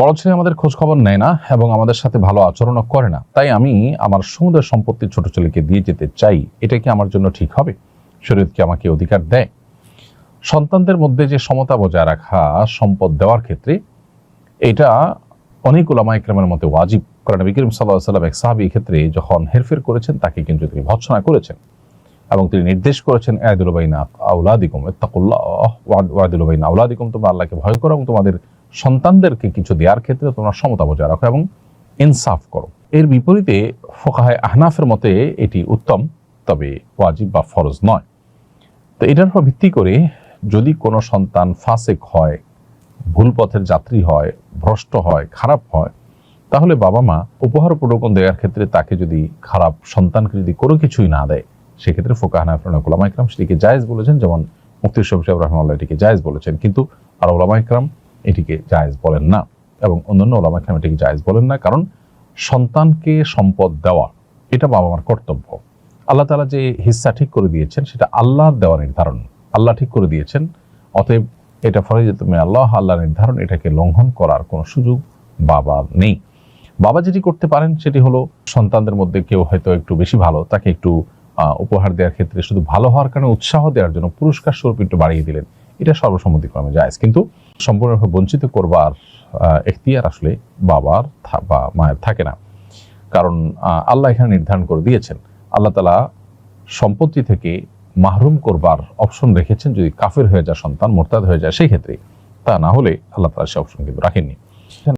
বড় ছেলে আমাদের খোঁজ খবর নেয় না এবং আমাদের সাথে ভালো আচরণও করে না। তাই আমি আমার সমুদ্র সম্পত্তি ছোট ছেলেকে দিয়ে যেতে চাই। এটা কি আমার জন্য ঠিক হবে? শরীয়ত কি আমাকে অধিকার দেয়? সন্তানদের মধ্যে যে সমতা বজায় রাখা, সম্পদ দেওয়ার ক্ষেত্রে এটা অনেক ওলামা ইকরামের মতে ওয়াজিব। করেন বিক্রম সাল্লাহ সাল্লাম এক সাহাবি ক্ষেত্রে যখন হেরফের করেছেন, তাকে কিন্তু তিনি ভৎসনা করেছেন এবং তিনি নির্দেশ করেছেন আয়দুলবাইনা আউলাদিকুম, ইত্তাকুল্লাহ ওয়াদুলবাইনা আউলাদিকুম, তোমরা আল্লাহকে ভয় করো এবং তোমাদের সন্তানদেরকে কিছু দেওয়ার ক্ষেত্রে তোমরা সমতা বজায় রাখো এবং ইনসাফ করো। এর বিপরীতে ফোকাহায় আহনাফের মতে এটি উত্তম, তবে ওয়াজিব বা ফরজ নয়। তো এটার উপর ভিত্তি করে যদি কোনো সন্তান ফাসেক হয়, ভুল পথের যাত্রী হয়, ভ্রষ্ট হয়, খারাপ হয়, তাহলে বাবা মা উপহার উপঢৌকন দেওয়ার ক্ষেত্রে তাকে যদি খারাপ সন্তানকে যদি কোনো কিছুই না দেয়, সেক্ষেত্রে ফোকাহানা ওলামা ইকরাম সেটিকে জায়েজ বলেছেন, যেমন মুফতি সাহেব রহমাল্লাহ এটিকে জায়েজ বলেছেন। কিন্তু আর ওলামা ইকরাম এটিকে জায়েজ বলেন না এবং অন্যান্য ওলামা ইকরাম এটিকে জায়েজ বলেন না, কারণ সন্তানকে সম্পদ দেওয়া, এটা বাবা মার কর্তব্য। আল্লাহ তালা যে হিস্সা ঠিক করে দিয়েছেন, সেটা আল্লাহর দেওয়া নির্ধারণ। আল্লাহ ঠিক করে দিয়েছেন, অতএব এটা ফলে যে তুমি আল্লাহ আল্লাহ নির্ধারণ, এটাকে লঙ্ঘন করার কোনো সুযোগ বাবা নেই। বাবা যেটি করতে পারেন, সেটি হলো সন্তানদের মধ্যে কেউ হয়তো একটু বেশি ভালো, তাকে একটু উপহার দেওয়ার ক্ষেত্রে শুধু ভালো হওয়ার কারণে উৎসাহ দেওয়ার জন্য পুরস্কার স্বরূপ একটু বাড়িয়ে দিলেন। এটা সর্বসম্মতিক্রমে যায়। কিন্তু সম্পূর্ণভাবে বঞ্চিত করবার এখতিয়ার আসলে বাবার বা মায়ের থাকে না। কারণ আল্লাহ এখানে নির্ধারণ করে দিয়েছেন। আল্লাহ তালা সম্পত্তি থেকে মাহরুম করবার অপশন রেখেছেন। যদি কাফের হয়ে যায়, সন্তান মোরতাদ হয়ে যায়, সেই ক্ষেত্রে তা না হলে আল্লাহ তালা সে অপশন কিন্তু রাখেননি।